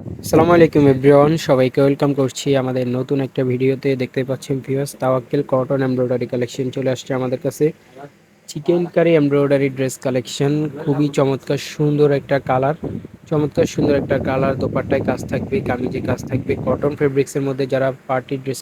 আসসালামু আলাইকুম এভরিওয়ান, সবাইকে ওয়েলকাম করছি আমাদের নতুন একটা ভিডিওতে। দেখতে পাচ্ছেন viewers, Tawakkel cotton embroidery collection চলে আসছে আমাদের কাছে। Chikankari embroidery dress collection, খুবই চমৎকার সুন্দর একটা কালার। চমৎকার সুন্দর একটা কালার, দোপাট্টায় কাজ থাকবে, কামিজে কাজ থাকবে। কটন ফেব্রিক্সের মধ্যে যারা পার্টি ড্রেস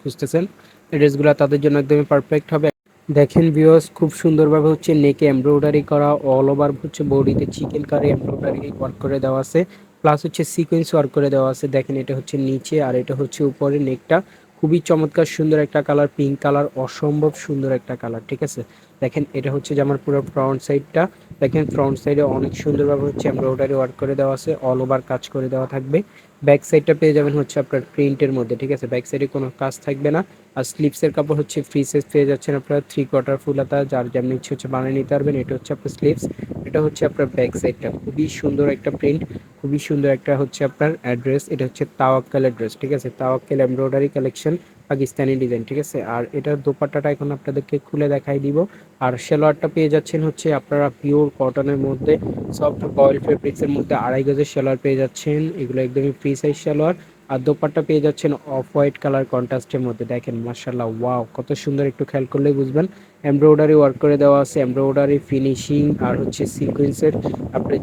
খুঁজতেছেন ড্রেসগুলো তাদের জন্য একদমই পারফেক্ট হবে। দেখেন ভিউয়ার্স, খুব সুন্দরভাবে হচ্ছে নেকে এমব্রয়ডারি করা অল ওভার হচ্ছে বডিতে চিকেন কারি এমব্রয়ডারি ওয়ার্ক করে দেওয়া আছে। প্লাস হচ্ছে সিকোয়েন্স ওয়ার্ক করে দেওয়া আছে। দেখেন এটা হচ্ছে নিচে আর এটা হচ্ছে উপরে নেকটা খুবই চমৎকার সুন্দর একটা কালার পিঙ্ক কালার অসম্ভব সুন্দর একটা কালার ঠিক আছে? দেখেন এটা হচ্ছে যে আমার পুরো ফ্রন্ট সাইডটা দেখেন ফ্রন্ট সাইডে অনেক সুন্দরভাবে হচ্ছে এমব্রয়ডারি ওয়ার্ক করে দেওয়া আছে অল ওভার কাজ করে দেওয়া থাকবে। ব্যাক সাইডটা পেয়ে যাবেন হচ্ছে আপনার প্রিন্টের মধ্যে, ঠিক আছে? ব্যাক সাইডে কোনো কাজ থাকবে না। আর স্লিপসের কাপড় হচ্ছে ফ্রি সাইজ পেয়ে যাচ্ছেন আপনার থ্রি কোয়ার্টার ফুল হাতা, যার যেমন ইচ্ছে হচ্ছে বানিয়ে নিতে পারবেন, এটা হচ্ছে আপনার স্লিপস এটা হচ্ছে আপনার ব্যাক সাইডটা খুবই সুন্দর একটা প্রিন্ট খুবই সুন্দর একটা হচ্ছে আপনার অ্যাড্রেস এটা হচ্ছে তাওয়াক্কালের ড্রেস ঠিক আছে? Tawakkal embroidery collection Pakistani design, ঠিক আছে? আর এটার দোপাট্টাটা এখন আপনাদেরকে খুলে দেখাই দিব। আর সেলোয়ারটা পেয়ে যাচ্ছেন হচ্ছে আপনারা পিওর কটনের মধ্যে সফট বয়েল ফেব্রিক্সের মধ্যে আড়াই গজের সেলোয়ার পেয়ে যাচ্ছেন। এগুলো একদমই ফ্রি সাইজ সেলোয়ার। আর দোপাট্টা পেয়ে যাচ্ছেন অফ হোয়াইট কালার কন্ট্রাস্টের মধ্যে। দেখেন মার্শাল্লাহ ওয়াও কত সুন্দর একটু খেয়াল করলেই বুঝবেন। এমব্রয়ডারি ওয়ার্ক করে দেওয়া আছে এমব্রয়ডারি ফিনিশিং আর হচ্ছে সিকোয়েন্সের আপনার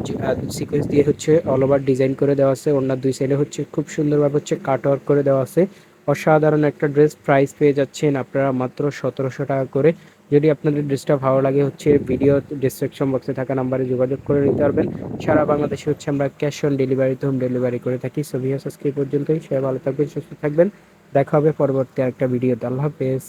সিকোয়েন্স দিয়ে হচ্ছে অল ওভার ডিজাইন করে দেওয়া আছে। অন্য দুই সাইডে হচ্ছে খুব সুন্দরভাবে হচ্ছে কাট ওয়ার্ক করে দেওয়া আছে। অসাধারণ একটা ড্রেস প্রাইস পেয়ে যাচ্ছেন আপনারা মাত্র সতেরোশো টাকা করে। যদি আপনাদের ড্রেসটা ভালো লাগে হচ্ছে ভিডিও ডিসক্রিপশন বক্সে থাকা নাম্বারে যোগাযোগ করে নিতে পারবেন। সারা বাংলাদেশে হচ্ছে আমরা ক্যাশ অন ডেলিভারিতে হোম ডেলিভারি করে থাকি। সো আজকে পর্যন্তই। সবাই ভালো থাকবেন, সুস্থ থাকবেন। দেখা হবে পরবর্তী আরেকটা ভিডিওতে আল্লাহ হাফেজ।